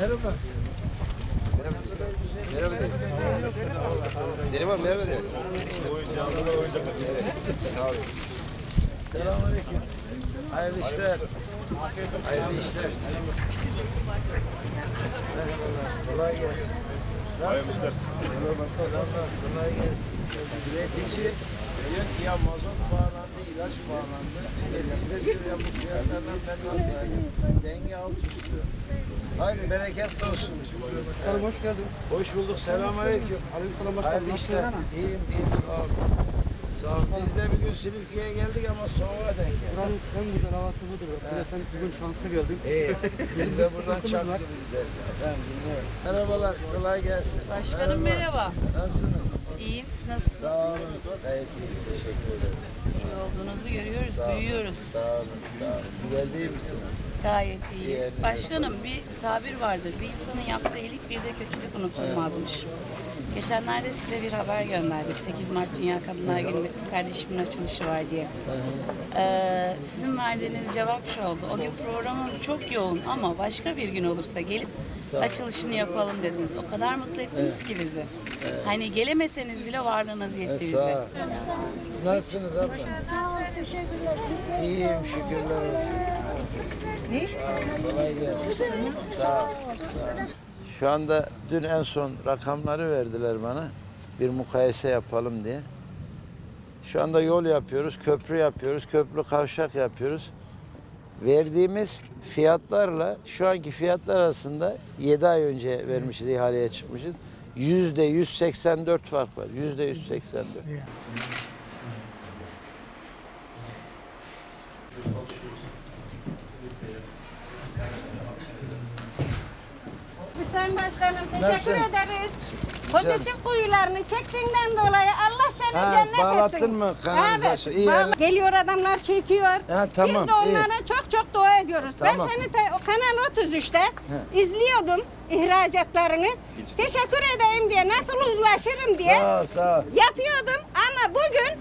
Merhaba. Merhaba de. Neriman merhaba de. Selamünaleyküm. Hayırlı işler. Hayırlı işler. Kolay gelsin. Nasılsınız? Kolay gelsin. Üretici diyor ki ya mazot bağlandı, ilaç bağlandı. Elimde diyor ya bu fiyatlardan ben nasıl yani? Denge alt üstü. Haydi bereketli olsun. Hanım hoş geldin. Hoş bulduk. Selamünaleyküm. Aleykümselam başkanım. Hayırlı Nasılsın işler. İyiyim, iyiyim. Sağ ol. Sağ ol. Biz de bir gün Silifke'ye geldik ama soğuğa denk geldik. Buranın en güzel havası budur. Bir de sen bugün şanslı geldin. İyi. Biz de buradan Sıkıntımız çak var. gibi gideriz. Efendim dinliyorum. Merhabalar. Kolay gelsin. Başkanım merhaba. Nasılsınız? İyiyim, siz Sağ nasılsınız? olun. Gayet iyi. Teşekkür ederim. İyi olduğunuzu görüyoruz, duyuyoruz. Sağ olun. Sağ olun. Siz geldi iyi misiniz? Gayet İyi, iyiyiz. elinize Başkanım bir tabir vardır. Bir insanın yaptığı iyilik bir de kötülük unutulmazmış. Geçenlerde size bir haber gönderdik. 8 Mart Dünya Kadınlar Günü'nde kız kardeşimin açılışı var diye. Ee, sizin verdiğiniz cevap şu oldu. O gün programım çok yoğun ama başka bir gün olursa gelip açılışını yapalım dediniz. O kadar mutlu ettiniz ki bizi. Hani gelemeseniz bile varlığınız yetti bize. Nasılsınız abla? Sağ ol, teşekkürler. Sizler İyiyim şükürler olsun. Kolay gelsin. Sağ ol. Şu anda dün en son rakamları verdiler bana. Bir mukayese yapalım diye. Şu anda yol yapıyoruz, köprü yapıyoruz, köprü kavşak yapıyoruz. Verdiğimiz fiyatlarla şu anki fiyatlar arasında 7 ay önce vermişiz, ihaleye çıkmışız. Yüzde 184 fark var. Yüzde 184. Sayın Başkanım teşekkür Nasılsın? ederiz. Pozitif kuyularını çektiğinden dolayı Allah seni Ha, cennet bağlattın etsin. mı kanalizasyon? İyi, bağla-. Geliyor adamlar çekiyor. Ha, tamam, Biz de onlara çok çok dua ediyoruz. Tamam. Ben seni te- o Kanal 33'te izliyordum ihracatlarını. Teşekkür edeyim diye nasıl uzlaşırım diye Sağ ol, sağ ol. yapıyordum ama bugün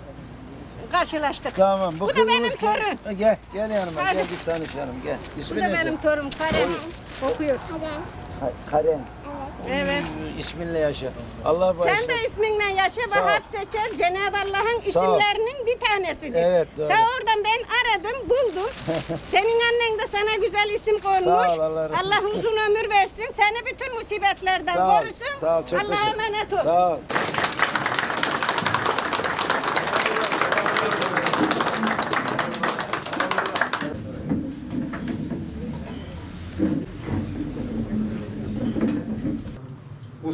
karşılaştık. Tamam bu, Bu da kızımız benim kim? torun. Ha, Gel, gel yanıma. Hadi. Gel bir tanışalım gel. Bu İsmi da ne benim torun Karen. Okuyor. Karen. Evet. Ee, İsminle yaşa. Allah Sen bağışlasın. de isminle yaşa Sağ ol. Vahap Seçer Cenab-ı Allah'ın Sağ ol. isimlerinin bir tanesidir. Evet, doğru. Ta oradan ben aradım buldum. Senin annen de sana güzel isim koymuş. Sağ ol, Allah razı Allah olsun. uzun ömür versin. Seni bütün musibetlerden Sağ ol. korusun. Sağ ol. Çok Allah'a teşekkür emanet ol. Sağ ol.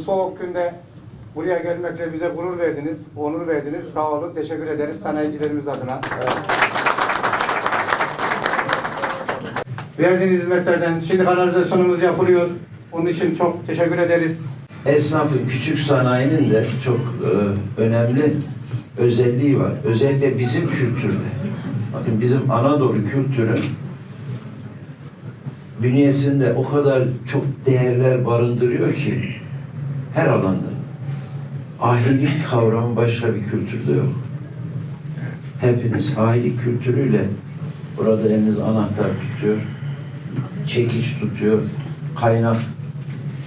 Soğuk günde buraya gelmekle bize gurur verdiniz, onur verdiniz. Sağ olun, teşekkür ederiz sanayicilerimiz adına. Verdiğiniz hizmetlerden şimdi kanalizasyonumuz yapılıyor. Onun için çok teşekkür ederiz. esnafın, küçük sanayinin de çok e, önemli özelliği var. Özellikle bizim kültürde. Bakın bizim Anadolu kültürü bünyesinde o kadar çok değerler barındırıyor ki her alanda. Ahilik kavramı başka bir kültürde yok. Hepiniz ahilik kültürüyle burada eliniz anahtar tutuyor, çekiç tutuyor, kaynak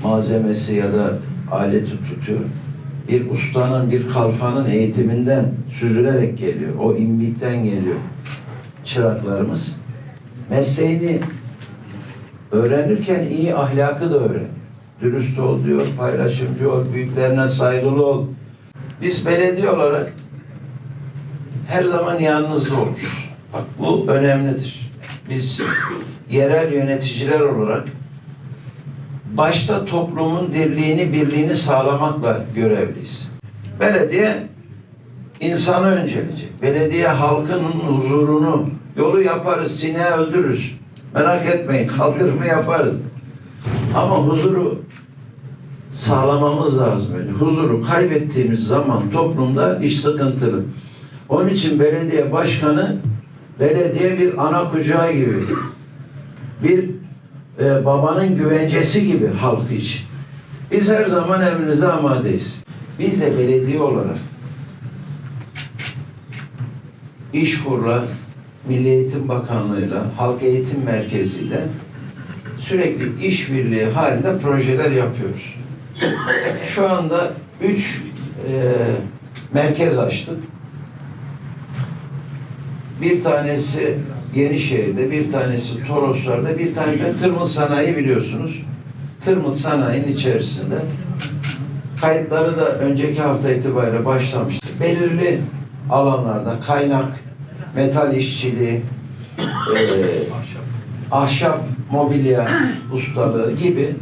malzemesi ya da aleti tutuyor. Bir ustanın, bir kalfanın eğitiminden süzülerek geliyor. O imbikten geliyor çıraklarımız. Mesleğini öğrenirken iyi ahlakı da öğren. Dürüst ol diyor, paylaşımcı ol, büyüklerine saygılı ol. Biz belediye olarak her zaman yanınızda oluruz. Bak bu önemlidir. Biz yerel yöneticiler olarak başta toplumun dirliğini, birliğini sağlamakla görevliyiz. Belediye insanı önceleyecek. Belediye halkın huzurunu, yolu yaparız, sineği öldürürüz. Merak etmeyin, kaldırımı yaparız. Ama huzuru sağlamamız lazım. Yani huzuru kaybettiğimiz zaman toplumda iş sıkıntılı. Onun için belediye başkanı belediye bir ana kucağı gibi. Bir e, babanın güvencesi gibi halk için. Biz her zaman emrinize amadeyiz. Biz de belediye olarak İşkur'la, Milli Eğitim Bakanlığı'yla, Halk Eğitim Merkezi'yle sürekli işbirliği halinde projeler yapıyoruz. Şu anda üç e, merkez açtık. Bir tanesi Yenişehir'de, bir tanesi Toroslar'da, bir tanesi de Tırmıl Sanayi biliyorsunuz. Tırmıl Sanayi'nin içerisinde kayıtları da önceki hafta itibariyle başlamıştı. Belirli alanlarda kaynak, metal işçiliği, eee, ahşap mobilya ustalığı gibi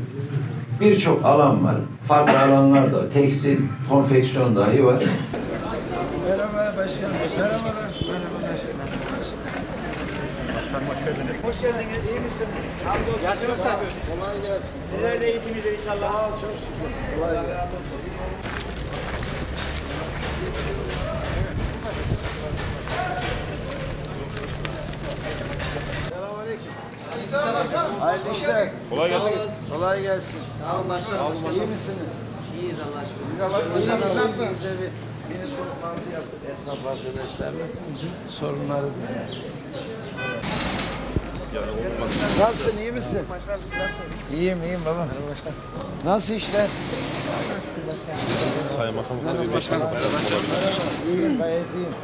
birçok alan var. Farklı alanlar da, tekstil, konfeksiyon dahi var. Merhaba başkanım. Merhabalar. Merhabalar. Hoş geldiniz. İyi misiniz? Hamdolsun. Yatırım Kolay gelsin. Neler de inşallah. Sağ ol. Çok şükür. Kolay gelsin. Hayırlı işler. Kolay gelsin. Kolay gelsin. Sağ olun başkanım. İyi misiniz? İyiyiz Allah'a şükür. Biz Allah'a Biz de bir mini toplantı yaptık esnaf arkadaşlarla. Sorunları dinledik. Nasılsın, iyi misin? Başkanım biz nasılsınız? İyiyim, iyiyim baba. başkan. Nasıl işler? Nasıl başkanım? İyiyim, gayet iyiyim.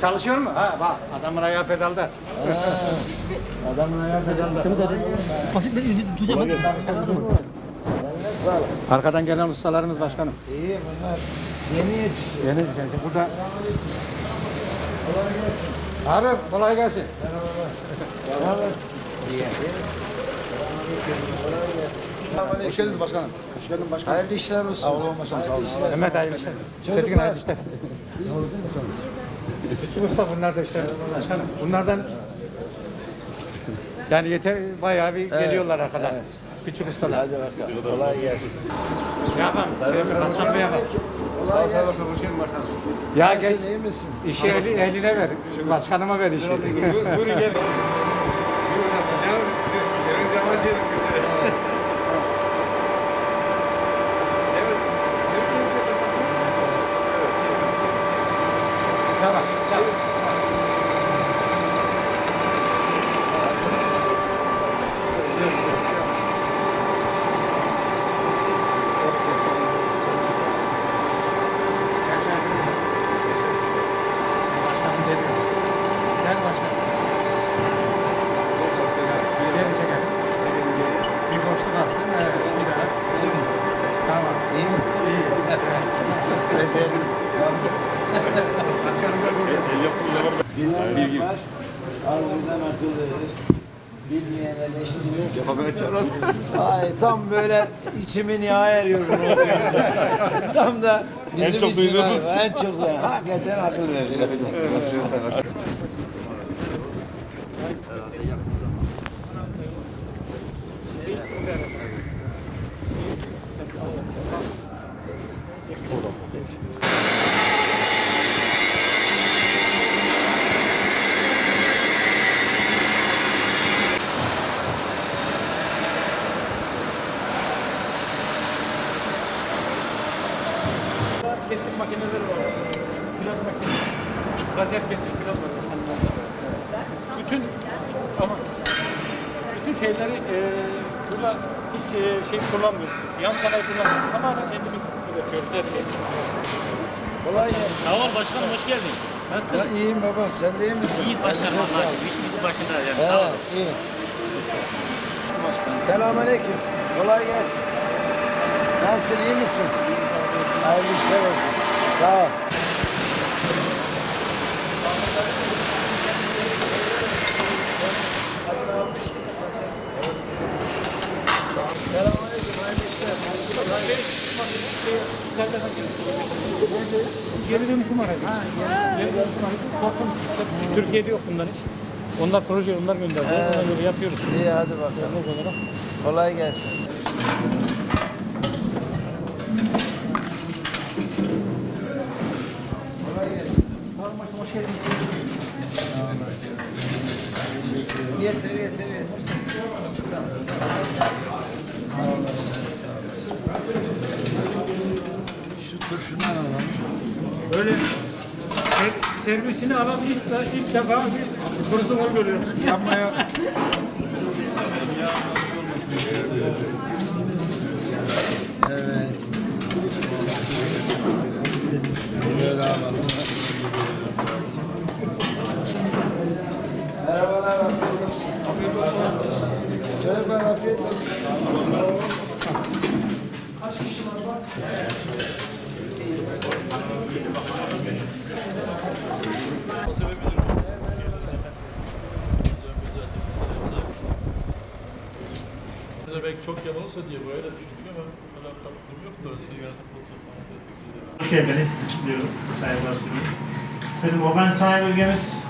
Çalışıyor mu? Ha bak adamın ayağı pedalda. Arkadan gelen ustalarımız başkanım. İyi bunlar. Yeni yetişiyor. Yeni gelecek. Burada. Abi kolay gelsin. Hoş geldiniz başkanım. Hoş geldin başkanım. Hayırlı işler olsun. Sağ olun başkanım. Sağ olun. Mehmet hayırlı işler. Sezgin hayırlı işler. Küçük usta bunlar da işte başkanım. Bunlardan yani yeter bayağı bir geliyorlar arkadan. Küçük ustalar. Hadi bakalım. Kolay gelsin. Ne yapalım? Şey. Aslan Bey'e bak. Kolay gelsin. Ya geç. İyi misin? İşi eli, eline ver. Şu başkanıma ver işi. Tamam. Tamam. Başkanım geliyor. Gel başkanım. Gel çekelim. Bir boşluk atsın. Evet. Bir daha. Şimdi. Tamam. İyi mi? İyi. Becerdim. Yaptım. Bilen yapar, az bilen akıl verir. Bilmeyen eleştirir. Yapamayacağım. Ay tam böyle içimin yağı eriyor bunu tam da bizim en çok duyduğumuz. En çok yani. Hakikaten akıl verir. Kesim makineleri var. Plak makinesi. Lazer kesim plak var. Bütün ama bütün şeyleri e, burada hiç e, şey kullanmıyoruz. Yan sanayi kullanmıyoruz. Tamamen kendimiz üretiyoruz her şeyi. Kolay gelsin. Sağ ol başkanım hoş geldin. Ben Nasılsın? iyiyim babam. Sen de iyi misin? İyiyiz başkanım Allah'a şükür. İşimizin başında yani. Sağ ol. İyi. Selamünaleyküm. Kolay gelsin. Nasılsın, iyi misin? Hayırlı işler olsun. Sağ ol. Geri dönüşüm aracı. Geri dönüşüm aracı. Sistem. Türkiye'de yok bunlar hiç. Onlar proje onlar gönderdi. Ona göre yapıyoruz. İyi hadi bakalım. Kolay gelsin. Hoş geldin. Yeter yeter yeter. Sağ olasın. Şu turşudan alalım. Böyle ser- servisini alan ilk, ilk defa bir kursunu görüyoruz. Yapmaya. Evet. Şöyle alalım. Merhabalar, afiyet olsun. Afiyet olsun. Çocuklar afiyet olsun. Yanılırsa diye böyle düşündük ama bu kadar tatlım yoktur. Orası yaratık toplantısı. Hoş geldiniz diyorum saygılar sunuyorum. Efendim Organ Sanayi Bölgemiz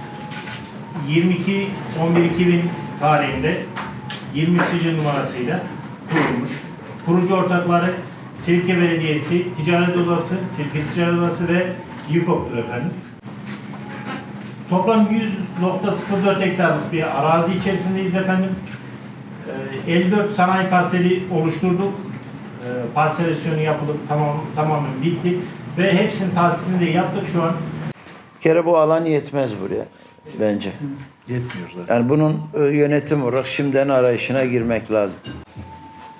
22-11-2000 tarihinde 23. numarasıyla kurulmuş. Kurucu ortakları Silke Belediyesi, Ticaret Odası, Silke Ticaret Odası ve YUKOP'tur efendim. Toplam 100.04 hektarlık bir arazi içerisindeyiz efendim. Ee, 54 sanayi parseli oluşturduk. Ee, Parselasyonu yapılıp tamam, tamamen bitti. Ve hepsinin tahsisini de yaptık şu an. Bir kere bu alan yetmez buraya bence. Yetmiyor zaten. Yani bunun e, yönetim olarak şimdiden arayışına girmek lazım.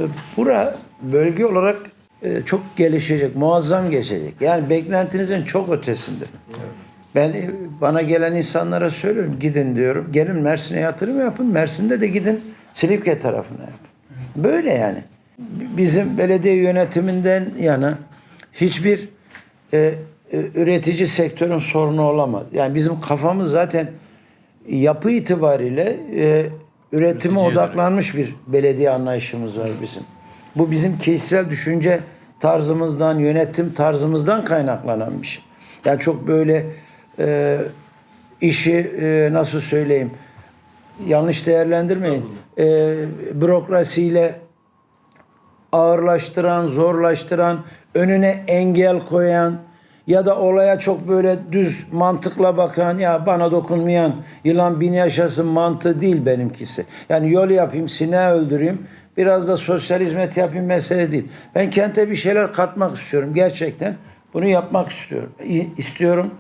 E, Bura bölge olarak e, çok gelişecek, muazzam geçecek. Yani beklentinizin çok ötesinde. Ben e, bana gelen insanlara söylüyorum gidin diyorum. Gelin Mersin'e yatırım yapın. Mersin'de de gidin Silifke tarafına yapın. Böyle yani. Bizim belediye yönetiminden yana hiçbir e, e, üretici sektörün sorunu olamaz. Yani bizim kafamız zaten yapı itibariyle e, üretime odaklanmış bir belediye anlayışımız var bizim. Bu bizim kişisel düşünce tarzımızdan, yönetim tarzımızdan kaynaklanan bir şey. Yani çok böyle e, işi e, nasıl söyleyeyim yanlış değerlendirmeyin. E, bürokrasiyle ağırlaştıran, zorlaştıran, önüne engel koyan ya da olaya çok böyle düz mantıkla bakan ya bana dokunmayan yılan bin yaşasın mantığı değil benimkisi. Yani yol yapayım, sineği öldüreyim, biraz da sosyal hizmet yapayım mesele değil. Ben kente bir şeyler katmak istiyorum gerçekten. Bunu yapmak istiyorum. İ- istiyorum.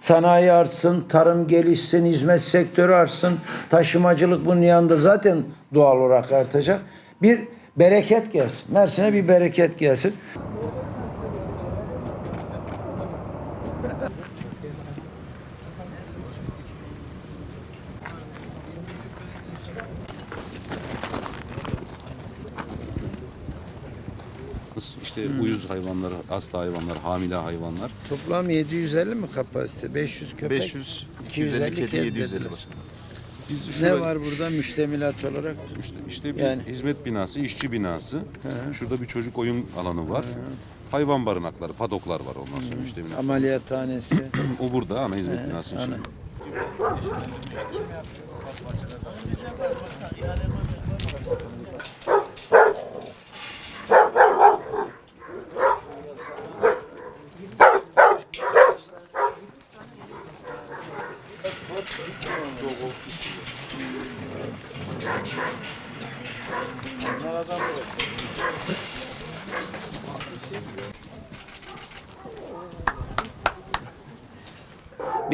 Sanayi artsın, tarım gelişsin, hizmet sektörü artsın, taşımacılık bunun yanında zaten doğal olarak artacak. Bir bereket gelsin. Mersin'e bir bereket gelsin. İşte uyuz hayvanlar, hasta hayvanlar, hamile hayvanlar. Toplam 750 mi kapasite? 500 köpek? 500, 250 250 kedi, kedi 750 dediler. başkanım. Biz Ne şurada- var burada müştemilat olarak? İşte, işte bir Yani- hizmet binası, işçi binası. Şurada bir çocuk oyun alanı var. Hayvan barınakları, padoklar var ondan sonra işte binası. Ameliyathanesi. O burada ana hizmet binası için. ana.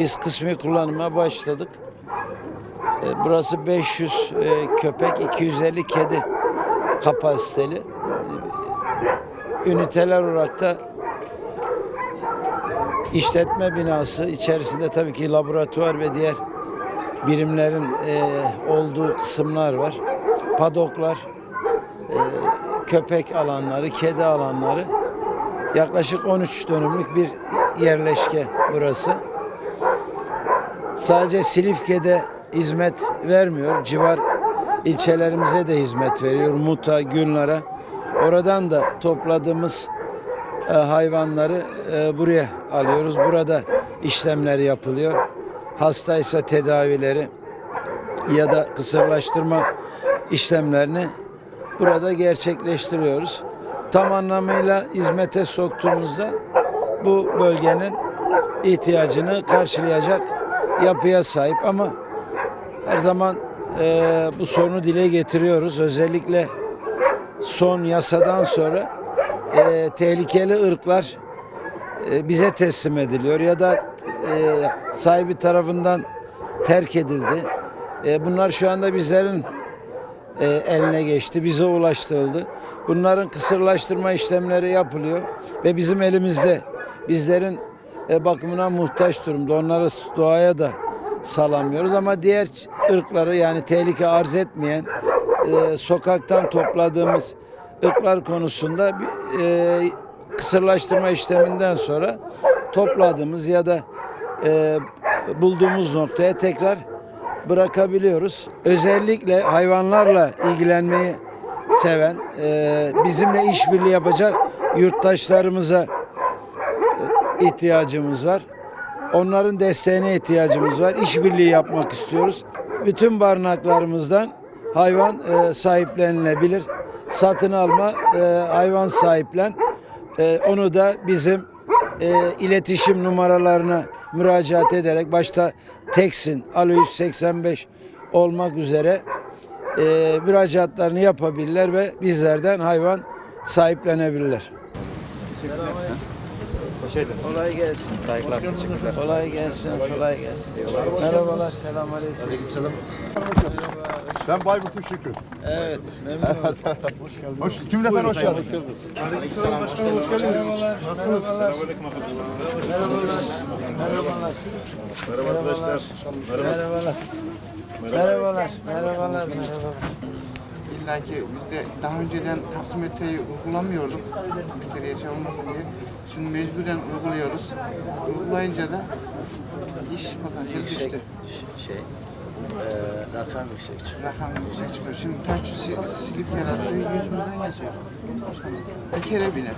Biz kısmi kullanıma başladık. E, Burası 500 e, köpek, 250 kedi kapasiteli. E, Üniteler olarak da işletme binası içerisinde tabii ki laboratuvar ve diğer birimlerin olduğu kısımlar var. Padoklar, köpek alanları, kedi alanları. Yaklaşık 13 dönümlük bir yerleşke burası. Sadece Silifke'de hizmet vermiyor. Civar ilçelerimize de hizmet veriyor. Muta, Gülnar'a. Oradan da topladığımız e, hayvanları e, buraya alıyoruz. Burada işlemler yapılıyor. Hastaysa tedavileri ya da kısırlaştırma işlemlerini burada gerçekleştiriyoruz. Tam anlamıyla hizmete soktuğumuzda bu bölgenin ihtiyacını karşılayacak yapıya sahip ama her zaman eee, bu sorunu dile getiriyoruz. Özellikle son yasadan sonra eee, tehlikeli ırklar eee, bize teslim ediliyor ya da eee, sahibi tarafından terk edildi. Eee, bunlar şu anda bizlerin e, eline geçti, bize ulaştırıldı. Bunların kısırlaştırma işlemleri yapılıyor ve bizim elimizde. Bizlerin e, bakımına muhtaç durumda. Onları doğaya da salamıyoruz ama diğer ırkları yani tehlike arz etmeyen e, sokaktan topladığımız ırklar konusunda e, kısırlaştırma işleminden sonra topladığımız ya da e, bulduğumuz noktaya tekrar bırakabiliyoruz. Özellikle hayvanlarla ilgilenmeyi seven, e, bizimle işbirliği yapacak yurttaşlarımıza ihtiyacımız var. Onların desteğine ihtiyacımız var. İşbirliği yapmak istiyoruz. Bütün barınaklarımızdan hayvan e, sahiplenilebilir. Satın alma, e, hayvan sahiplen. E, onu da bizim e, iletişim numaralarına müracaat ederek başta Teksin, Alo 185 olmak üzere e, müracaatlarını yapabilirler ve bizlerden hayvan sahiplenebilirler. Kolay gelsin. Saygılar, teşekkürler. Kolay gelsin, kolay gelsin. Merhabalar, selamünaleyküm. Ben Bayburt'un Şükrü. Evet, memnun oldum. Hoş, cümleten hoş geldiniz. Aleykümselam başkanım, hoş geldiniz. Nasılsınız? Merhabalar. Merhabalar. Merhabalar. Merhabalar. Merhabalar. Merhabalar. Merhabalar. İlla ki biz de daha önceden taksimetreyi uygulamıyorduk. Müşteriye şey olmasın diye. Şimdi mecburen uyguluyoruz. Uygulayınca da iş potansiyeli düştü. Şey, eee rakam yüksek çıkıyor. Rakam yüksek çıkıyor. Şimdi taç silip yaratıyor 100 milyon yazıyor. Bir kere bile.